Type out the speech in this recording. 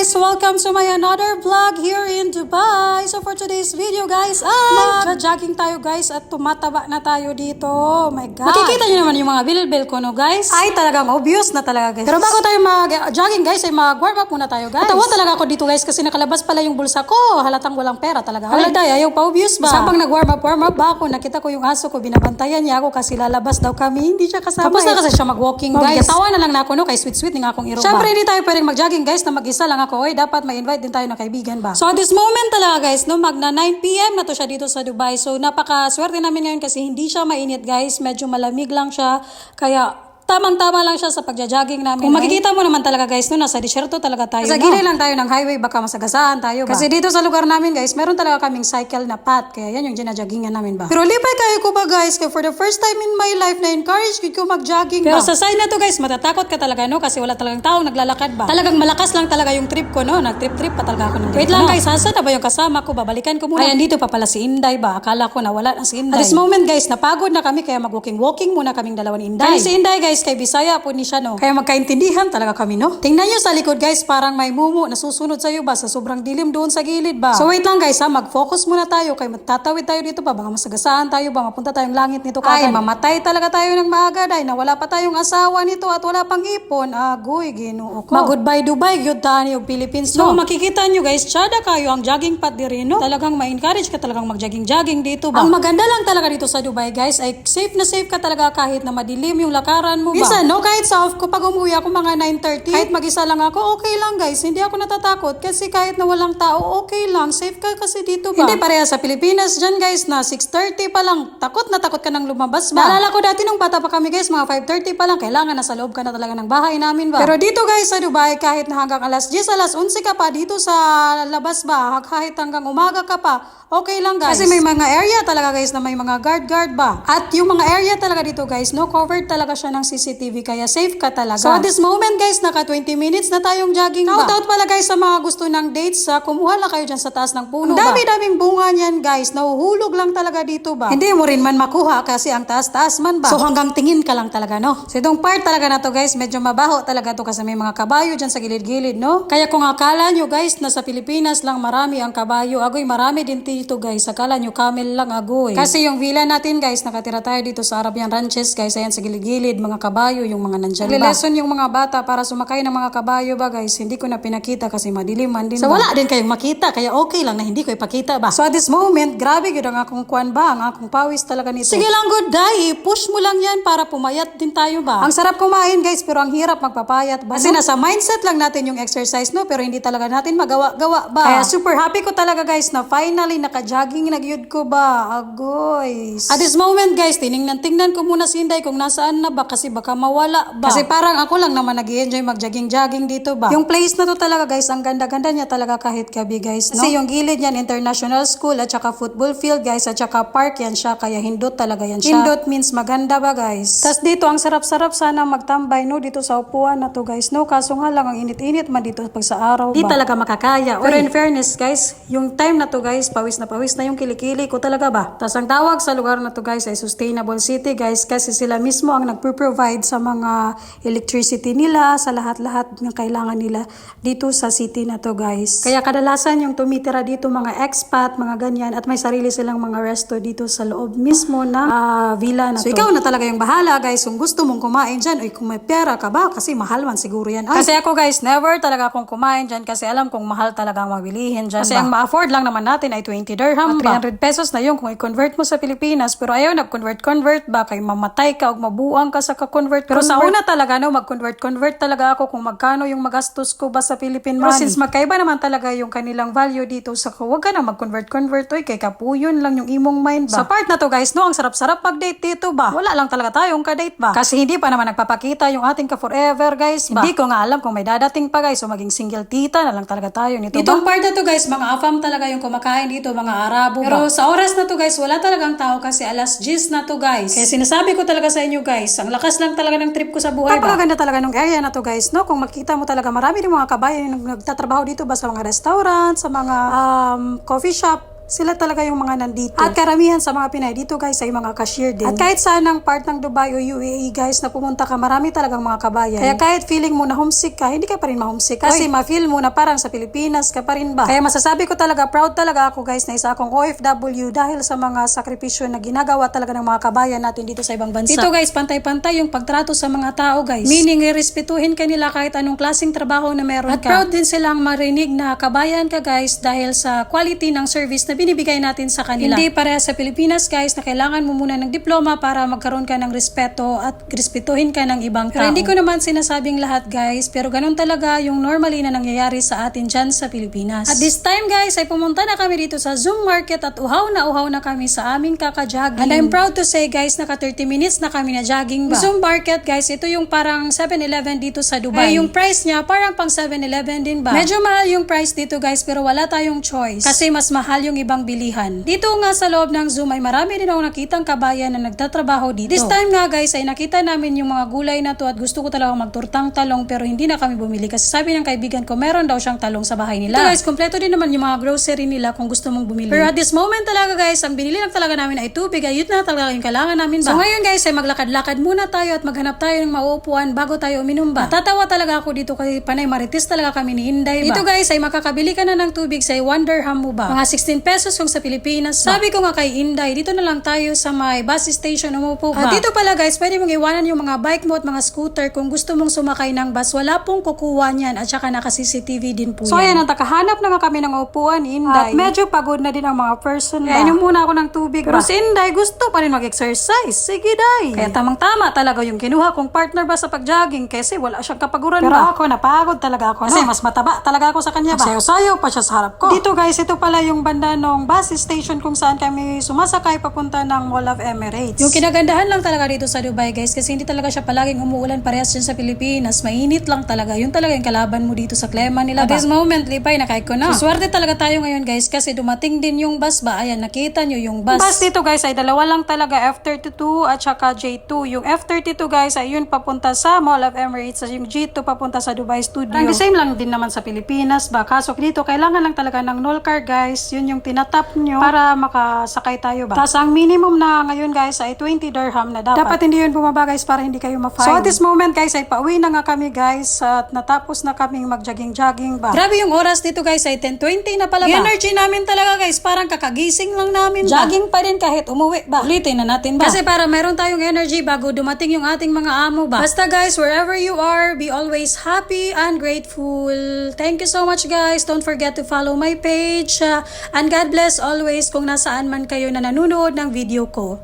guys! Welcome to my another vlog here in Dubai. So for today's video guys, ay mag-jogging tayo guys at tumataba na tayo dito. Oh my God! Makikita niyo naman yung mga bilbil ko no guys. Ay talagang obvious na talaga guys. Pero bago tayo mag-jogging guys, ay mag-warm up muna tayo guys. Natawa talaga ako dito guys kasi nakalabas pala yung bulsa ko. Halatang walang pera talaga. Hala day, ayaw pa obvious ba? Sabang nag-warm up, warm up ba ako, nakita ko yung aso ko, binabantayan niya ako kasi lalabas daw kami. Hindi siya kasama. Tapos na kasi siya mag-walking guys. Tawa na lang na ako no, kay sweet-sweet ng akong iro Siyempre, hindi tayo pwedeng mag-jogging guys na mag-isa lang ako. Oy, dapat may invite din tayo na kaibigan ba? So at this moment talaga guys, no, magna 9pm na to siya dito sa Dubai. So napaka-swerte namin ngayon kasi hindi siya mainit guys. Medyo malamig lang siya. Kaya tamang-tama lang siya sa pagja-jogging namin. Kung makikita mo naman talaga guys, no, nasa disyerto talaga tayo. Sa gilid lang tayo ng highway, baka masagasaan tayo ba? Kasi dito sa lugar namin guys, meron talaga kaming cycle na path. Kaya yan yung ginajoggingan namin ba? Pero lipay kayo ko ba guys, kaya for the first time in my life na encourage ko mag-jogging Pero sa side na to guys, matatakot ka talaga no, kasi wala talagang taong naglalakad ba? Talagang malakas lang talaga yung trip ko no, nag-trip-trip pa talaga ako ng Wait lang guys, saan na ba yung kasama ko? Babalikan ko muna. Ayan, dito pa pala si Inday ba? Akala ko na wala na si Inday. At this moment guys, napagod na kami kaya mag-walking-walking muna kaming dalawa ni Inday. Kaya si Inday guys, kay Bisaya po ni siya no. Kaya magkaintindihan talaga kami no. Tingnan nyo sa likod guys, parang may mumu na susunod sa'yo ba sa sobrang dilim doon sa gilid ba. So wait lang guys ha, mag-focus muna tayo kay magtatawid tayo dito ba, baka masagasaan tayo ba, mapunta tayong langit nito kagad. Ay, mamatay talaga tayo ng maaga dahil na wala pa tayong asawa nito at wala pang ipon. Agoy, ginoo ko. Mag-goodbye Dubai, gyud tani og Philippines no. So makikita nyo guys, tsada kayo ang jogging pad diri no. Talagang ma-encourage ka talagang mag-jogging-jogging dito ba. Ang maganda lang talaga dito sa Dubai guys ay safe na safe ka talaga kahit na madilim yung lakaran mo ba. Minsan no, kahit sa off ko pag umuwi ako mga 9.30, kahit mag-isa lang ako, okay lang guys. Hindi ako natatakot kasi kahit na walang tao, okay lang. Safe ka kasi dito ba? Hindi pareha sa Pilipinas dyan guys na 6.30 pa lang. Takot na takot ka nang lumabas ba? Naalala ko dati nung bata pa kami guys, mga 5.30 pa lang. Kailangan nasa loob ka na talaga ng bahay namin ba? Pero dito guys sa Dubai, kahit na hanggang alas 10, alas 11 ka pa dito sa labas ba, kahit hanggang umaga ka pa, okay lang guys. Kasi may mga area talaga guys na may mga guard-guard ba? At yung mga area talaga dito guys, no covered talaga siya ng CCTV kaya safe ka talaga. So at this moment guys, naka 20 minutes na tayong jogging ba? Shout out pala guys sa mga gusto ng dates sa kumuha lang kayo dyan sa taas ng puno ba? Dami-daming bunga niyan guys, nahuhulog lang talaga dito ba? Hindi mo rin man makuha kasi ang taas-taas man ba? So hanggang tingin ka lang talaga no? So itong part talaga na to guys, medyo mabaho talaga to kasi may mga kabayo dyan sa gilid-gilid no? Kaya kung akala nyo guys na sa Pilipinas lang marami ang kabayo, agoy marami din dito guys, akala nyo camel lang agoy. Kasi yung villa natin guys, nakatira tayo dito sa Arabian Ranches guys, ayan sa gilid-gilid, mga kabayo, yung mga nandyan ba? Lesson yung mga bata para sumakay ng mga kabayo ba guys, hindi ko na pinakita kasi madilim man din So wala din kayong makita, kaya okay lang na hindi ko ipakita ba? So at this moment, grabe yun ang akong kwan ba, ang akong pawis talaga nito. Sige lang good day, push mo lang yan para pumayat din tayo ba? Ang sarap kumain guys, pero ang hirap magpapayat ba? Kasi nasa mindset lang natin yung exercise no, pero hindi talaga natin magawa-gawa ba? Kaya super happy ko talaga guys na finally naka-jogging nagyud ko ba? Agoy. At this moment guys, tiningnan-tingnan ko muna si Inday kung nasaan na ba kasi baka mawala ba? Kasi parang ako lang naman nag enjoy mag-jogging-jogging dito ba? Yung place na to talaga guys, ang ganda-ganda niya talaga kahit gabi guys, no? Kasi yung gilid niyan, international school at saka football field guys, at saka park yan siya, kaya hindot talaga yan siya. Hindot means maganda ba guys? Tas dito, ang sarap-sarap sana magtambay no, dito sa upuan na to guys, no? Kaso nga lang, ang init-init man dito pag sa araw ba? Di talaga makakaya. Pero in fairness guys, yung time na to guys, pawis na pawis na yung kilikili ko talaga ba? Tas ang tawag sa lugar na to guys ay Sustainable City guys, kasi sila mismo ang nagpro-provide sa mga electricity nila, sa lahat-lahat ng kailangan nila dito sa city na to guys. Kaya kadalasan yung tumitira dito mga expat, mga ganyan, at may sarili silang mga resto dito sa loob mismo ng ah, villa na to. So ikaw na talaga yung bahala guys, kung gusto mong kumain dyan, ay kung may pera ka ba, kasi mahal man siguro yan. Ay, kasi ako guys, never talaga akong kumain dyan kasi alam kong mahal talaga ang mabilihin dyan. Kasi ang ma-afford lang naman natin ay 20 dirham ba? 300 pesos na yun kung i-convert mo sa Pilipinas. Pero ayaw nag-convert-convert ba, kay mamatay ka o mabuang ka sa ka-convert. Pero sa una talaga, no, mag-convert-convert talaga ako kung magkano yung magastos ko ba sa Philippine money. Pero since magkaiba naman talaga yung kanilang value dito sa ko, huwag ka na mag-convert-convert. Oy, kay kapuyon lang yung imong mind ba? Sa part na to guys, no, ang sarap-sarap mag-date dito ba? Wala lang talaga tayong ka-date ba? Kasi hindi pa naman nagpapakita yung ating ka-forever guys ba? Hindi ko nga alam kung may dadating pa guys, so maging single tita na lang talaga tayo nito Itong part na to guys, mga afam talaga yung kumakain dito, mga Arabo Pero sa oras na to guys, wala talagang tao kasi alas 10 na to guys. Kaya sinasabi ko talaga sa inyo guys, ang lakas lang talaga ng trip ko sa buhay ba? Napakaganda talaga ng area na to guys, no? Kung makita mo talaga, marami din mga kabayan yung nagtatrabaho dito ba sa mga restaurant, sa mga um, coffee shop, sila talaga yung mga nandito. At karamihan sa mga Pinay dito guys ay mga cashier din. At kahit saan ang part ng Dubai o UAE guys na pumunta ka, marami talagang mga kabayan. Kaya kahit feeling mo na homesick ka, hindi ka pa rin ma-homesick. Kasi ma-feel mo na parang sa Pilipinas ka pa rin ba. Kaya masasabi ko talaga, proud talaga ako guys na isa akong OFW dahil sa mga sakripisyo na ginagawa talaga ng mga kabayan natin dito sa ibang bansa. Dito guys, pantay-pantay yung pagtrato sa mga tao guys. Meaning, respetuhin ka nila kahit anong klaseng trabaho na meron At ka. proud din silang marinig na kabayan ka guys dahil sa quality ng service na binibigay natin sa kanila. Hindi pareha sa Pilipinas guys na kailangan mo muna ng diploma para magkaroon ka ng respeto at respetuhin ka ng ibang tao. Pero hindi ko naman sinasabing lahat guys, pero ganun talaga yung normally na nangyayari sa atin dyan sa Pilipinas. At this time guys ay pumunta na kami dito sa Zoom Market at uhaw na uhaw na kami sa aming kakajogging. And I'm proud to say guys, naka 30 minutes na kami na jogging ba. Zoom Market guys, ito yung parang 7-Eleven dito sa Dubai. Eh, yung price niya parang pang 7-Eleven din ba? Medyo mahal yung price dito guys pero wala tayong choice kasi mas mahal yung ibang bilihan. Dito nga sa loob ng Zoom ay marami din ako nakitang kabayan na nagtatrabaho dito. This time nga guys ay nakita namin yung mga gulay na to at gusto ko talaga magturtang talong pero hindi na kami bumili kasi sabi ng kaibigan ko meron daw siyang talong sa bahay nila. Ito guys, kompleto din naman yung mga grocery nila kung gusto mong bumili. Pero at this moment talaga guys, ang binili lang talaga namin ay tubig ay yun na talaga yung kailangan namin ba. So ngayon guys ay maglakad-lakad muna tayo at maghanap tayo ng mauupuan bago tayo uminom ba. Tatawa talaga ako dito kasi panay marites talaga kami ni Inday ba. Dito guys ay makakabili ka na ng tubig sa 1 dirham mo ba. Mga 16 pesos kung sa Pilipinas ba. Sabi ko nga kay Inday, dito na lang tayo sa may bus station umupo ba. At dito pala guys, pwede mong iwanan yung mga bike mo at mga scooter kung gusto mong sumakay ng bus. Wala pong kukuha niyan at saka naka-CCTV din po So yan. ayan, nakahanap na nga kami ng upuan, Inday. At medyo pagod na din ang mga person. Kaya inom muna ako ng tubig Pero si Inday gusto pa rin mag-exercise. Sige, day. Kaya tamang-tama talaga yung kinuha kong partner ba sa pag-jogging kasi wala siyang kapaguran Pero ba. ako, napagod talaga ako. Kasi no? mas mataba talaga ako sa kanya ba. Sayo-sayo pa siya sa harap ko. Dito guys, ito pala yung banda ng bus station kung saan kami sumasakay papunta ng Mall of Emirates. Yung kinagandahan lang talaga dito sa Dubai guys kasi hindi talaga siya palaging umuulan parehas dyan sa Pilipinas. Mainit lang talaga. Yun talaga yung kalaban mo dito sa klema nila. At this moment, Lipay, nakaik ko na. So, swerte talaga tayo ngayon guys kasi dumating din yung bus ba. Ayan, nakita nyo yung bus. Bus dito guys ay dalawa lang talaga F32 at saka J2. Yung F32 guys ay yun papunta sa Mall of Emirates at yung J2 papunta sa Dubai Studio. Ang the same lang din naman sa Pilipinas ba. Kaso dito, kailangan lang talaga ng null car guys. Yun yung tinatap nyo para makasakay tayo ba. Tapos ang minimum na ngayon guys ay 20 dirham na dapat. Dapat hindi yun bumaba guys para hindi kayo ma-fine. So at this moment guys ay pauwi na nga kami guys at natapos na kaming mag-jogging-jogging ba. Grabe yung oras dito guys ay 10.20 na pala ba. Energy namin talaga guys parang kakagising lang namin ba. Jogging pa din kahit umuwi ba. Ulitin na natin ba. Kasi para meron tayong energy bago dumating yung ating mga amo ba. Basta guys wherever you are be always happy and grateful. Thank you so much guys. Don't forget to follow my page. Uh, and God bless always kung nasaan man kayo na nanonood ng video ko.